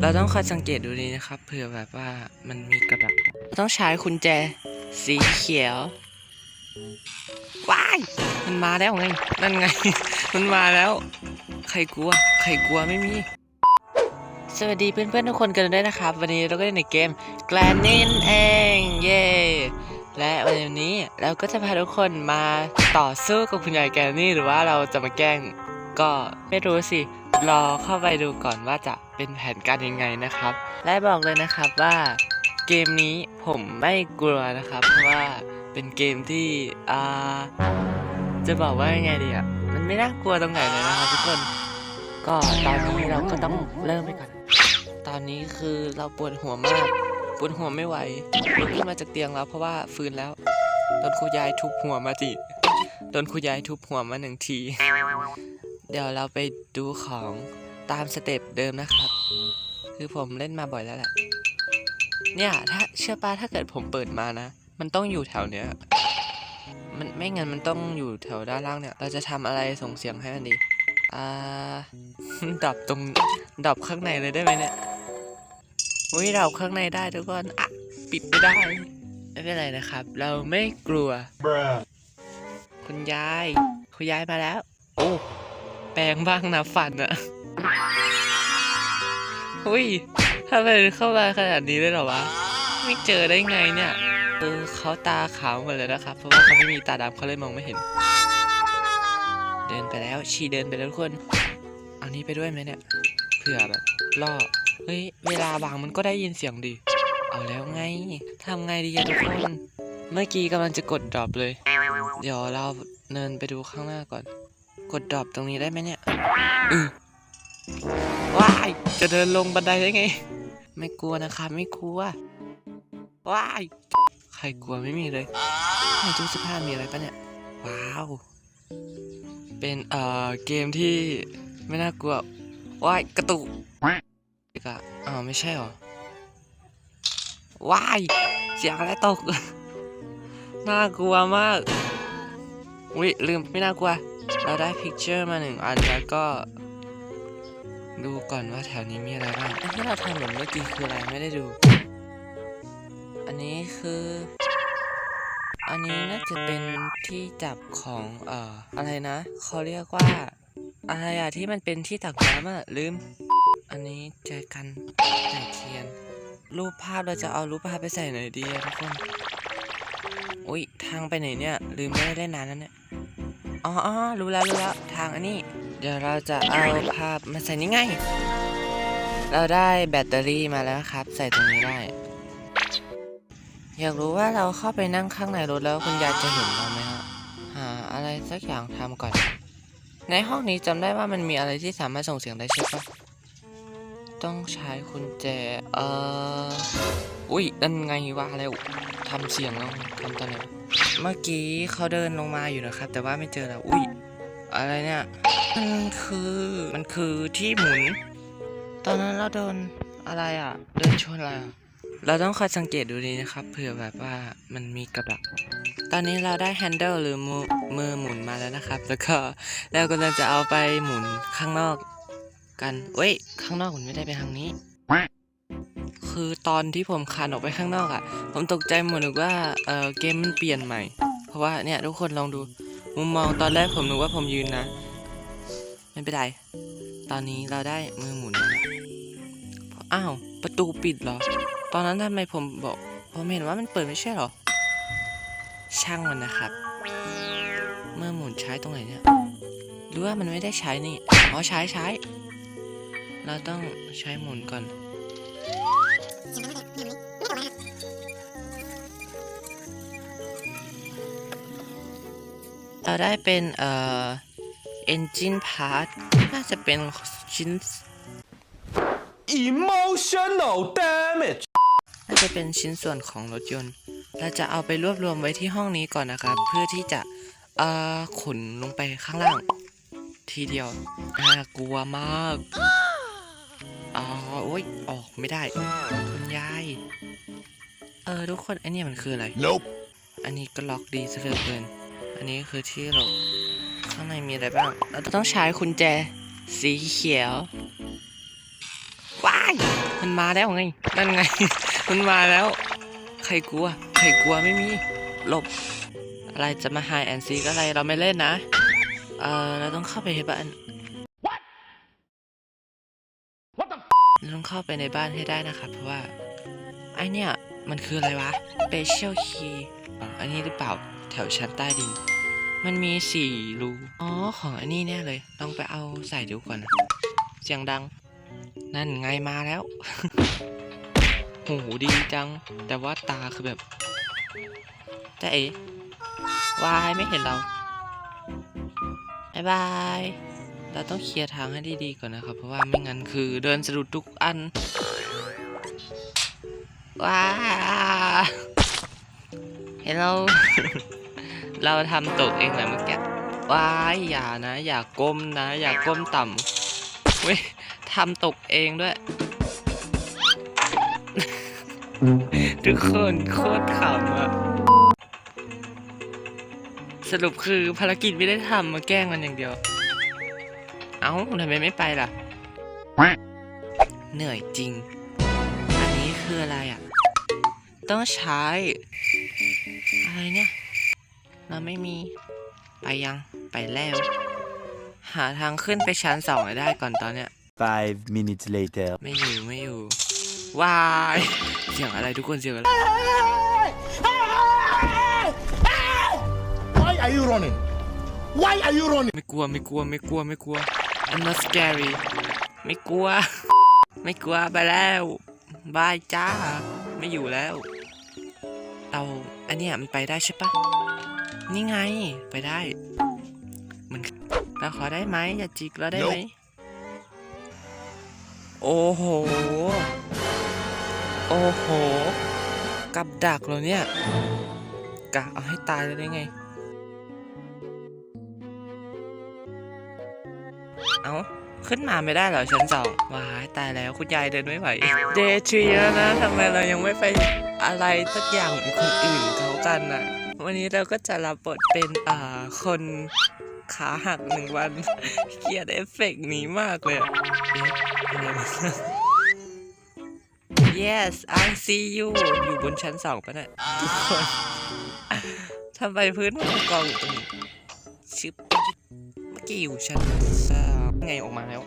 เราต้องคอยสังเกตดูดีนะครับเผื่อแบบว่ามันมีกระดักเราต้องใช้กุญแจ สีเขียวว้ายมันมาแล้วไง นั่นไง มันมาแล้ว ใครกลัว ใครกลัวไม่มี สวัสดีเพื่อนๆทุกคนกันด้วยนะครับ วันนี้เราก็เล่นในเกม g l a n n i n เองเย้และวันนี้เราก็จะพาทุกคนมาต่อสู้กับคุณยายแกรนนี่หรือว่าเราจะมาแกล้งก็ไม่รู้สิ รอเข้าไปดูก่อนว่าจะเป็นแผนการยังไงนะครับ และบอกเลยนะครับว่าเกมนี้ผมไม่กลัวนะครับ เพราะว่าเป็นเกมที่อ่าจะบอกว่ายังไงดีอะมันไม่น่ากลัวตรงไหนเลยนะครับทุกคนก็ตอนนี้เราก็ต้องเริ่มไปก่อน ตอนนี้คือเราปวดหัวมากปวดหัวไม่ไหวลุกขึ้นมาจากเตียงแล้วเพราะว่าฟื้นแล้วโดนครูยายทุบหัวมาจิโดนครูยายทุบหัวมาหนึ่งที เดี๋ยวเราไปดูของตามสเต็ปเดิมนะครับ คือผมเล่นมาบ่อยแล้วแหละ เนี่ยถ้าเชื่อป้าถ้าเกิดผมเปิดมานะ มันต้องอยู่แถวเนี้ย มันไม่งั้นมันต้องอยู่แถวด้านล่างเนี่ย เราจะทำอะไรส่งเสียงให้มันดี อ่า ดับตรงดับข้างในเลยได้ไหมเนี่ยอุ้ยดับข้างในได้ทุกคน อะ ปิดไม่ได้ ไม่เป็นไรนะครับ เราไม่กลัว Bruh. คุณยาย คุณยายมาแล้ว โอ้ แปลงบ้างนะฝันอะอุ้ยทำไมเข้ามาขนาดนี้เลยเหรอวะ ไม่เจอได้ไงเนี่ยเออเขาตาขาวหมดเลยนะครับ เพราะว่าเขาไม่มีตาดำเขาเลยมองไม่เห็น เดินไปแล้วชีเดินไปแล้วทุกคน เอานี้ไปด้วยไหมเนี่ย เผื่อแบบล่อ เฮ้ย เวลาบางมันก็ได้ยินเสียงดิเอาแล้วไงทำไงดีอะทุกคน เมื่อกี้กำลังจะกดดรอปเลย เดี๋ยวเราเดินไปดูข้างหน้าก่อน กดดรอปตรงนี้ได้ไหมเนี่ยว้าย จะเดินลงบันไดได้ไง ไม่กลัวนะครับไม่กลัว ว้าย ใครกลัวไม่มีเลยในตู้เสื้อผ้ามีอะไรปะเนี่ย ว้าว เป็นเอ่อเกมที่ไม่น่ากลัว ว้าย กระตุกอีกอะอ้าไม่ใช่หรอ ว้าย เสียงอะไรตก น่ากลัวมาก อุ้ยลืมไม่น่ากลัว เราได้พิกเจอร์มาหนึ่งอันแล้วก็ ดูก่อนว่าแถวนี้มีอะไรบ้างอันที่เราทำเหมือนเมื่อกี้คืออะไรไม่ได้ดู อันนี้คือ อันนี้น่าจะเป็นที่จับของเอ่ออะไรนะเขาเรียกว่า อะไรอะที่มันเป็นที่ตักน้ำอะลืม อันนี้เจอกันใส่เทียน รูปภาพเราจะเอารูปภาพไปใส่ไหนดีอะทุกคนอุ้ยทางไปไหนเนี่ยลืมไม่ได้เล่นนานแล้วเนี่ย อ๋อรู้แล้วรู้แล้วทางอันนี้ เดี๋ยวเราจะเอาภาพมาใส่นี่ไง เราได้แบตเตอรี่มาแล้วครับ ใส่ตรงนี้ได้ อยากรู้ว่าเราเข้าไปนั่งข้างในรถแล้วคุณยายจะเห็นเราไหมฮะหาอะไรสักอย่างทำก่อน ในห้องนี้จำได้ว่ามันมีอะไรที่สามารถส่งเสียงได้ใช่ปะต้องใช้กุญแจ เอ่อ อุ้ยนั่นไงว่าแล้วทำเสียงแล้วทำตอนไหน เมื่อกี้เขาเดินลงมาอยู่นะครับ แต่ว่าไม่เจอแล้วอุ้ยอะไรเนี่ยมันคือมันคือที่หมุน ตอนนั้นเราโดนอะไรอะ เดินชนอะไรอะเราต้องคอยสังเกตดูดีนะครับเผื่อแบบว่ามันมีกระดัก ตอนนี้เราได้แฮนเดิลหรือมือมือหมุนมาแล้วนะครับ แล้วก็เรากำลังจะเอาไปหมุนข้างนอกกันเว้ย ข้างนอกมันไม่ได้ไปทางนี้ คือตอนที่ผมคานออกไปข้างนอกอะ่ะ ผมตกใจหมดนึกว่าเออเกมมันเปลี่ยนใหม่ เพราะว่าเนี่ยทุกคนลองดู มุมมองตอนแรกผมนึกว่าผมยืนนะ ไม่เป็นไรตอนนี้เราได้มือหมุนแล้วอ้าวประตูปิดเหรอ ตอนนั้นทำไมผมบอกผมเห็นว่ามันเปิดไม่ใช่เหรอ ช่างมันนะครับ เมื่อหมุนใช้ตรงไหนเนี่ยหรือว่ามันไม่ได้ใช้นี่อ๋อใช้ใช้ เราต้องใช้หมุนก่อน เราได้เป็นเอ่อ engine part น่าจะเป็นชิ้น Emotional damage. น่าจะเป็นชิ้นส่วนของรถยนต์ เราจะเอาไปรวบรวมไว้ที่ห้องนี้ก่อนนะครับ เพื่อที่จะเอ่อขนลงไปข้างล่าง ทีเดียวน่ากลัวมากอ๋อ โอ้ยออกไม่ได้คุณยาย เออทุกคนไอันนี้มันคืออะไร Nope. อันนี้ก็ล็อกดีซะเหลือเกิน อันนี้คือที่หลบข้างในมีอะไรบ้าง เราต้องใช้กุญแจ สีเขียว ว้าาย มันมาแล้วไง นั่นไง มันมาแล้ว ใครกลัว ใครกลัวไม่มี หลบ อะไรจะมาไฮแอนซีก็อะไร เราไม่เล่นนะ เออเราต้องเข้าไปในบ้าน เรา ต้องเข้าไปในบ้านให้ได้นะครับ เพราะว่าไอเนี่ยมันคืออะไรวะ Special key อันนี้หรือเปล่าแถวชั้นใต้ดิน มันมีสี่รูอ๋อของอันนี้แน่เลยต้องไปเอาใส่ดูก่อนนะเสียงดัง นั่นไงมาแล้วโหดีจัง แต่ว่าตาคือแบบ แต่เอ๋วายไม่เห็นเราบายบาย เราต้องเคลียร์ทางให้ดีๆก่อนนะครับ เพราะว่าไม่งั้นคือเดินสะดุดทุกอัน ว้าเห็นเรา เราทำตกเองแหละเมื่อกี้ ว้ายอย่านะ อย่าก้มนะ อย่าก้มต่ำเว้ยทำตกเองด้วยทุกคนโคตรขำอะสรุปคือภารกิจไม่ได้ทำมาแกล้งมันอย่างเดียว เอ้าทำไมไม่ไปล่ะ เหนื่อยจริง อันนี้คืออะไรอะ ต้องใช้ อะไรเนี่ย เราไม่มี ไปยัง ไปแล้ว หาทางขึ้นไปชั้นสองให้ได้ก่อนตอนเนี้ย Five minutes later. ไม่อยู่ไม่อยู่วาย เสียงอะไรทุกคนเสียงอะไร Why are you running? Why are you running? ไม่กลัวไม่กลัวไม่กลัวไม่กลัว I'm not scary ไม่กลัว ไม่กลัวไปแล้วบายจ้า ไม่อยู่แล้วเราอันเนี้ยมันไปได้ใช่ปะนี่ไงไปได้มันเราขอได้ไหมอย่าจิกเราได้ไหมโอ้โห โอ้โห กับดักเราเนี่ยกะเอาให้ตายเลยได้ไง ขึ้นมาไม่ได้เหรอชั้นสองว้ายตายแล้วคุณยายเดินไม่ไหว เดย์ทรีแล้วนะทำไมเรายังไม่ไปอะไรสักอย่างเหมือนคนอื่นเขากันน่ะ วันนี้เราก็จะรับบทเป็นอ่าคนขาหักหนึ่งวัน เกลียดเอฟเฟกต์นี้มากเลย yes I see you อยู่บนชั้นสองปะเนี่ยทุกคนทำไมพื้นมันกองอยู่ตรงนี้ชึบเมื่อกี้อยู่ชั้นสาม ไงออกมาแล้ว